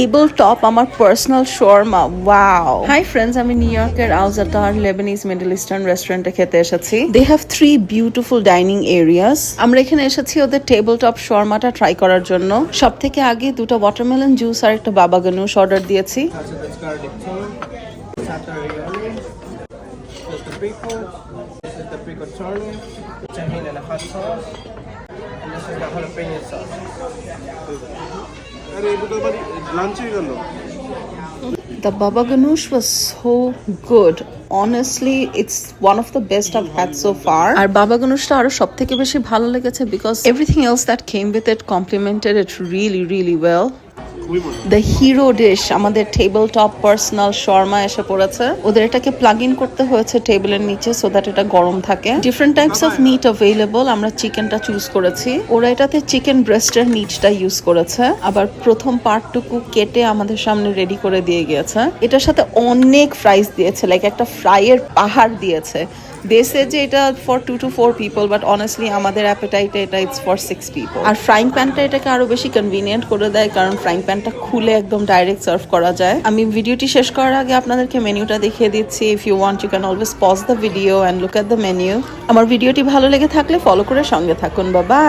Table top আমার personal shawarma wow hi friends আমি New ইয়র্কের আউজাটার লেবানিজ মিডল ইস্টার্ন রেস্টুরেন্টে খেতে এসেছি they have three beautiful dining areas আমরা এখানে এসেছি ওদের টেবিল টপ শর্মাটা ট্রাই করার জন্য সব থেকে আগে দুটো ওয়াটারমেলন জুস আর একটা বাবা গানুস অর্ডার দিয়েছি and a hot sauce, and this is the jalapeno sauce. The baba ganoush was so good. Honestly, it's one of the best I've had so far. আর baba গানুশটা আরও সব থেকে বেশি ভালো লেগেছে because everything else that came with it complemented it really, really well. The hero dish আমাদের table top personal shawarma এসে পড়েছে। ওদের এটাকে প্লাগ ইন করতে হয়েছে টেবিলের নিচে সো দ্যাট এটা গরম থাকে। Different types of meat available আমরা চিকেনটা চুজ করেছি। ওরা এটাতে চিকেন ব্রেস্টের মিটটা ইউজ করেছে। আবার প্রথম পার্টটুকু কেটে আমাদের সামনে রেডি করে দিয়ে গিয়েছে। এটার সাথে অনেক ফ্রাইস দিয়েছে লাইক একটা ফ্রাইয়ের পাহাড় দিয়েছে। দেশে যে এটা for two to four people but honestly আমাদের অ্যাপেটাইটে এটা ইটস ফর সিক্স পিপল আর ফ্রাইং প্যানটা এটাকে আরও বেশি কনভিনিয়েন্ট করে দেয়, কারণ ফ্রাইং প্যানটা খুলে একদম ডাইরেক্ট সার্ভ করা যায়। আমি ভিডিওটি শেষ করার আগে আপনাদেরকে মেনুটা দেখিয়ে দিচ্ছি। If you want you can always pause the video and look at the menu আমার ভিডিওটি ভালো লেগে থাকলে ফলো করে সঙ্গে থাকুন। বা বাই